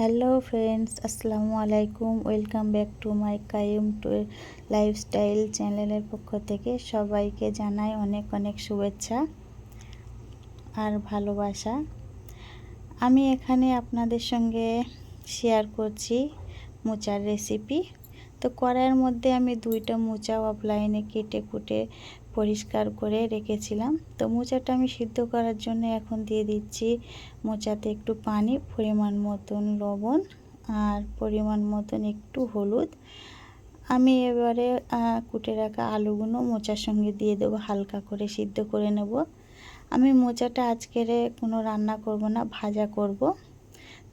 Hello friends, আসসালামু আলাইকুম। Welcome back to my came to lifestyle চ্যানেলের পক্ষ থেকে সবাইকে জানাই অনেক অনেক শুভেচ্ছা আর ভালোবাসা। আমি এখানে আপনাদের সঙ্গে শেয়ার করছি মোচার রেসিপি তো কড়াইয়ের মধ্যে আমি দুইটা মোচা অফলাইনে কেটে কুটে পরিষ্কার করে রেখেছিলাম। তো মোচাটা আমি সিদ্ধ করার জন্য এখন দিয়ে দিচ্ছি মোচাতে একটু পানি, পরিমাণ মতন লবণ আর পরিমাণ মতন একটু হলুদ। আমি এবারে কুটে রাখা আলুগুলো মোচার সঙ্গে দিয়ে দেবো, হালকা করে সিদ্ধ করে নেব। আমি মোচাটা আজকের কোনো রান্না করব না, ভাজা করব।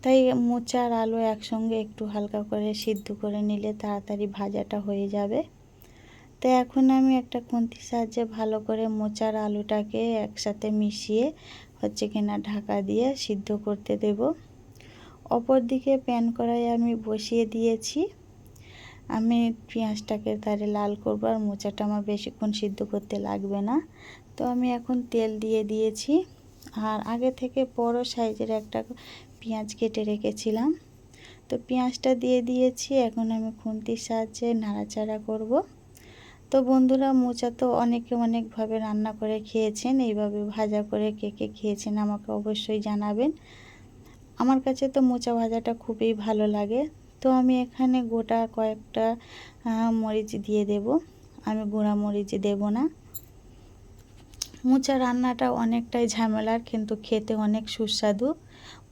তাই মোচার আলু একসঙ্গে একটু হালকা করে সিদ্ধ করে নিলে তাড়াতাড়ি ভাজাটা হয়ে যাবে। তো এখন আমি একটা খুন্তির সাহায্যে ভালো করে মোচার আলুটাকে একসাথে মিশিয়ে হচ্ছে কিনা ঢাকা দিয়ে সিদ্ধ করতে দেব। অপর দিকে প্যান কড়াই আমি বসিয়ে দিয়েছি। আমি পেঁয়াজটাকে তারে লাল করব আর মোচাটা আমার বেশিক্ষণ সিদ্ধ করতে লাগবে না। তো আমি এখন তেল দিয়ে দিয়েছি। আর আগে থেকে বড় সাইজের একটা পেঁয়াজ কেটে রেখেছিলাম। তো পেঁয়াজটা দিয়ে দিয়েছি। এখন আমি খুন্তির সাহায্যে নাড়াচাড়া করব। তো বন্ধুরা মোচা তো অনেকে অনেকভাবে রান্না করে খেয়েছেন, এইভাবে ভাজা করে কে কে খেয়েছেন আমাকে অবশ্যই জানাবেন। আমার কাছে তো মোচা ভাজাটা খুবই ভালো লাগে, তো আমি এখানে গোটা কয়েকটা মরিচ দিয়ে দেব। আমি গুঁড়া মরিচ দেব না। মোচা রান্নাটা অনেকটাই ঝামেলার কিন্তু খেতে অনেক সুস্বাদু।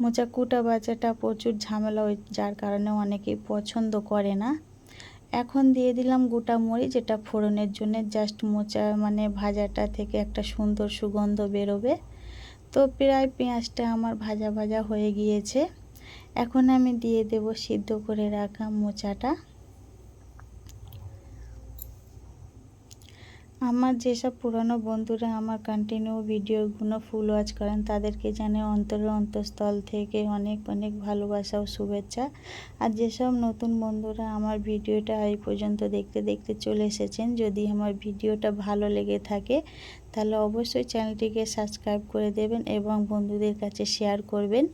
মোচা কুটা বাজাটা প্রচুর ঝামেলা যার কারণে অনেকেই পছন্দ করে না। এখন দিয়ে দিলাম গোটা মরিচ, যেটা ফোড়নের জন্য জাস্ট মোচা মানে ভাজাটা থেকে একটা সুন্দর সুগন্ধ বেরোবে। তো প্রায় পেঁয়াজটা আমার ভাজা ভাজা হয়ে গিয়েছে। এখন আমি দিয়ে দেব সিদ্ধ করে রাখা মোচাটা। আমার যেসব পুরনো বন্ধুরা আমার কন্টিনিউ ভিডিওগুলো ফুল ওয়াচ করেন, তাদেরকে জানে অন্তরের অন্তঃস্থল থেকে অনেক অনেক ভালোবাসা ও শুভেচ্ছা। আর যেসব নতুন বন্ধুরা আমার ভিডিওটা এই পর্যন্ত দেখতে দেখতে চলে এসেছেন, যদি আমার ভিডিওটা ভালো লেগে থাকে, তাহলে অবশ্যই চ্যানেলটিকে সাবস্ক্রাইব করে দেবেন এবং বন্ধুদের কাছে শেয়ার করবেন।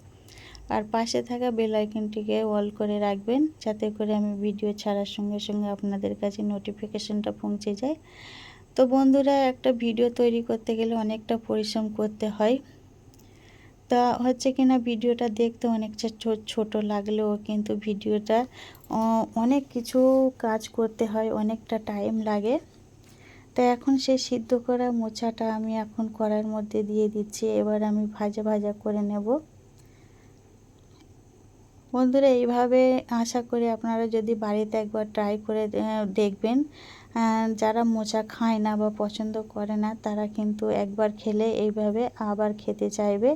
আর পাশে থাকা বেল আইকনটিকে অল করে রাখবেন, যাতে করে আমি ভিডিও ছাড়ার সঙ্গে সঙ্গে আপনাদের কাছে নোটিফিকেশনটা পৌঁছে যায়। তো বন্ধুরা, একটা ভিডিও তৈরি করতে গেলে অনেকটা পরিশ্রম করতে হয়। তা হচ্ছে কিনা, ভিডিওটা দেখতে অনেকটা ছোট লাগলেও কিন্তু ভিডিওটা অনেক কিছু কাজ করতে হয়, অনেকটা টাইম লাগে। তো এখন সেই সিদ্ধ করা মোছাটা আমি এখন করার মধ্যে দিয়ে দিচ্ছি। এবার আমি ভাজা ভাজা করে নেব। বন্ধুরা, এইভাবে আশা করি আপনারা যদি বাড়িতে একবার ট্রাই করে দেখবেন যারা মোচা খায় না বা পছন্দ করে না, তারা কিন্তু একবার খেলে এইভাবে আবার খেতে চাইবে।